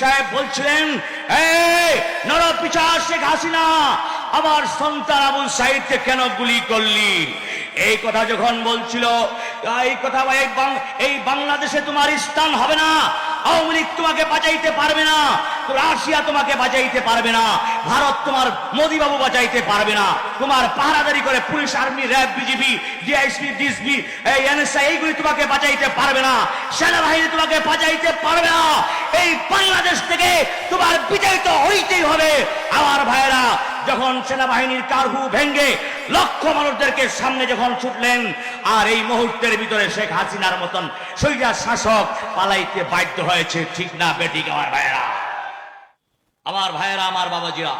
সাহেব বলছিলেন, এই নর পিছার শেখ হাসিনা, আমার সন্তান আবুল সাইদকে কেন গুলি করলি? এই কথা যখন বলছিল, এই কথা এই বাংলাদেশে তোমার স্থান হবে না, আওয়ামী লীগ তোমাকে বাঁচাইতে পারবে না রাশিয়া তোমাকে বাঁচাইতে পারবে না, ভারত তোমার মোদী বাবু বাঁচাইতে পারবে না, তোমার পাহারাদারি করে police, army, RAB, BGB, DIC, DSB, এই এনএসআই, এইগুলি তোমাকে বাঁচাইতে পারবে না, সেনাবাহিনী তোমাকে বাঁচাইতে পারবে না, এই বাংলাদেশ থেকে তোমার বিজয়িত হইতেই হবে। আমার ভাইয়েরা, যখন সেনাবাহিনীর কারহু ভেঙ্গে লক্ষ মানুষদেরকে সামনে যখন ছুটলেন, আর এই মুহূর্তের ভিতরে শেখ হাসিনার মতন সৈরা শাসক পালাইতে বাধ্য হয়েছে, ঠিক না বেটিক আমার ভাইয়েরা? আমার ভাইয়েরা, আমার বাবাজিরা।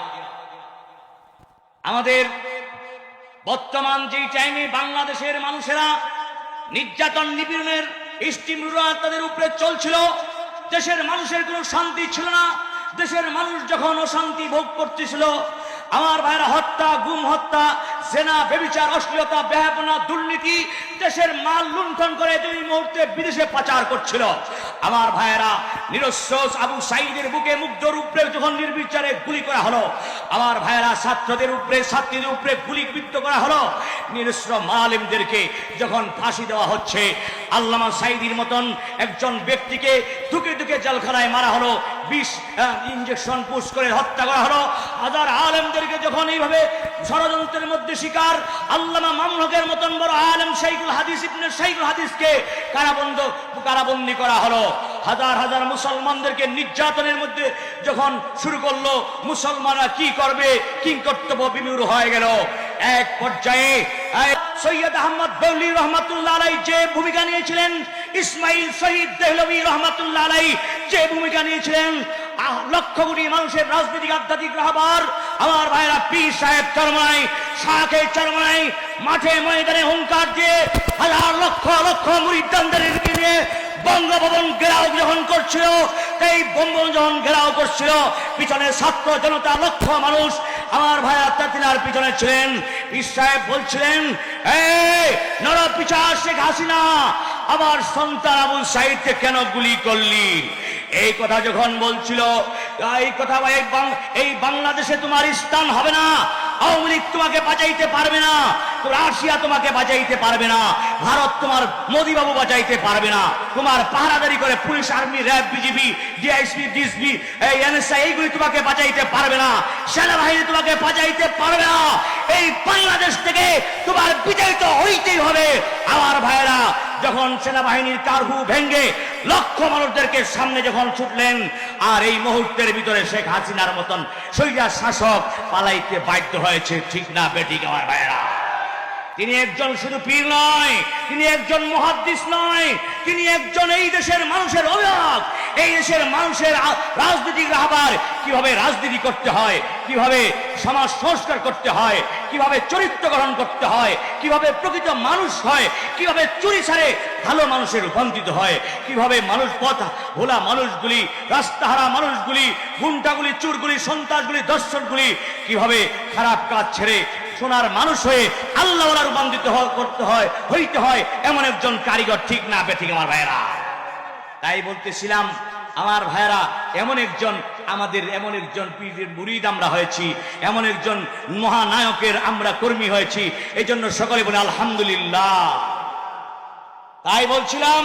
আমাদের বর্তমান যেই টাইমে বাংলাদেশের মানুষেরা নির্যাতন নিপীড়নের স্টিমরুরা তাদের উপরে চলছিল, দেশের মানুষের কোনো শান্তি ছিল না। দেশের মানুষ যখন অশান্তি ভোগ করতেছিল, আমার ভাইরা হত্যা, গুম হত্যা সেনা বেবিচার, অশ্লীলতা ব্যাপনা দুর্নীতি দেশের মাল লুণ্ঠন করে দুই মুহূর্তে বিদেশে পাচার করছিল। আমার ভাইয়েরা নিরস্বস আবু সাইদের বুকে মুগ্ধর উপরে যখন নির্বিচারে গুলি করা হলো, আমার ভাইয়েরা, ছাত্রদের উপরে, ছাত্রীদের উপরে গুলি বিদ্ধ করা হলো নিরস্ত্র মালিমদেরকে যখন ফাঁসি দেওয়া হচ্ছে, আল্লামা সাইদির মতন একজন ব্যক্তিকে দুকে দুকে জেলখানায় মারা হলো, বিষ ইঞ্জেকশন পুশ করে হত্যা করা হলো। হাজার আলেমদেরকে যখন এইভাবে ষড়যন্ত্রের মধ্যে শিকার আল্লামা মামলকের মতন বড় আলেম শাইকুল হাদিস ইবনে শাইকুল হাদিসকে কারাবন্ধ কারাবন্দি করা হলো। হাজার হাজার মুসলমানদেরকে নির্যাতনের মধ্যে যখন শুরু করল, মুসলমানরা কি করবে, কি কর্তব্য বিমূর হয়ে গেল। এক পর্যায়ে সৈয়দ আহমদ বৌলি রহমাতুল্লাহ আলাই যে ভূমিকা নিয়েছিলেন, ইসমাইল শহীদ দেহলবী রহমাতুল্লাহ আলাই যে ভূমিকা নিয়েছিলেন লক্ষ কোটি মানুষের রাজনৈতিক আধ্যাত্মিক রাহবার। আমার ভাইরা পীর সাহেব চরমাই শাহে চরমাই মাঠে ময়দানে হুঙ্কার দিয়ে হাজার লক্ষ লক্ষ মুরিদানদেরকে নিয়ে বঙ্গভবন ঘেরাও যখন করছিল। এই বঙ্গভবন যখন ঘেরাও করছিল। পিছনে ছাত্র জনতা, লক্ষ মানুষ। আমার ভাই আত্মাতিনার পিছনে ছিলেন। পীর সাহেব বলছিলেন, এই, নর পিছার শেখ হাসিনা আমার সন্তান আবু সাইদকে কেন গুলি করলি? এই কথা যখন বলছিল, এই কথা এই বাংলাদেশে তোমার স্থান হবে না। আওয়ামী লীগ তোমাকে বাঁচাইতে পারবে না। রাশিয়া তোমাকে বাঁচাইতে পারবে না। ভারত তোমার মোদীবাবু বাঁচাইতে পারবে না। তোমার পাহারাদারি করে police, army, RAB, BGB DIC DSB, এই এনএসআই, এইগুলি তোমাকে বাঁচাইতে পারবে না। সেনাবাহিনী তোমাকে বাঁচাইতে পারবে না। এই বাংলাদেশ থেকে তোমার বিজয়িত হইতেই হবে। আমার ভাইয়েরা, যখন সেনাবাহিনীর কারহু ভেঙ্গে লক্ষ মানুষদেরকে সামনে যখন ছুটলেন, আর এই মুহূর্তের ভিতরে শেখ হাসিনার মতন সৈরা শাসক পালাইতে বাধ্য হয়েছে, ঠিক না বেটিক আমার ভাইয়েরা? তিনি একজন শুধু পীর নয়, তিনি একজন মহাদ্দিস নয়, তিনি একজন এই দেশের মানুষের অভিভাবক। এই দেশের মানুষের রাজনীতিক রাহবার কীভাবে রাজনীতি করতে হয়, কীভাবে সমাজ সংস্কার করতে হয়, কীভাবে চরিত্র গ্রহণ করতে হয়, কীভাবে প্রকৃত মানুষ হয়, কীভাবে চুরি ছাড়ে ভালো মানুষের রূপান্তরিত হয়, কীভাবে মানুষ পথ, ভোলা মানুষগুলি, রাস্তাহারা মানুষগুলি গুন্টাগুলি চুরগুলি, সন্ত্রাসগুলি দর্শকগুলি কীভাবে খারাপ কাজ ছেড়ে সোনার মানুষ হয়ে আল্লাহ রূপান্তরিত করতে হয়, হইতে হয়, এমন একজন কারিগর ঠিক না বেঠিক আমার ভাইয়েরা। তাই বলতেছিলাম, আমার ভাইয়েরা, এমন একজন আমাদের, এমন একজন পীরের মুরিদ আমরা হয়েছি, এমন একজন মহানায়কের আমরা কর্মী হয়েছি এই জন্য সকলে বলে আলহামদুলিল্লাহ। তাই বলছিলাম,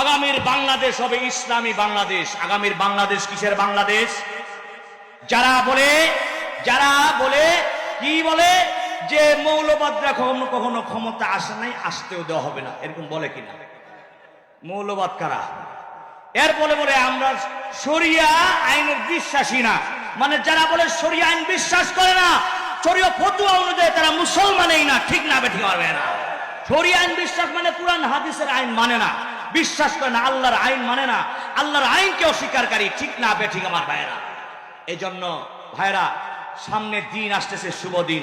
আগামীর বাংলাদেশ হবে ইসলামী বাংলাদেশ। আগামীর বাংলাদেশ কিসের বাংলাদেশ? যারা বলে যারা বলে, কি বলে? যে মৌলবাদরা কখনো কখনো ক্ষমতা আসে নাই, আসতেও দেওয়া হবে না। এরকম বলে কিনা? মৌলবাদ কারা? এর বলে বলে আমরা শরিয়া আইনের বিশ্বাসী না। মানে যারা বলে শরিয়া আইন বিশ্বাস করে না, শরীয় ফতুয়া অনুযায়ী তারা মুসলমানেই না, ঠিক না বেঠিক পারবে না। শরিয়া আইন বিশ্বাস মানে কোরআন, হাদিসের আইন মানে না। বিশ্বাস করে না, আল্লাহর আইন মানে না। আল্লাহর আইনকে অস্বীকারী, ঠিক না বেঠিক আমার ভাইয়েরা। এই জন্য ভাইরা সামনে দিন আসতেছে, শুভ দিন।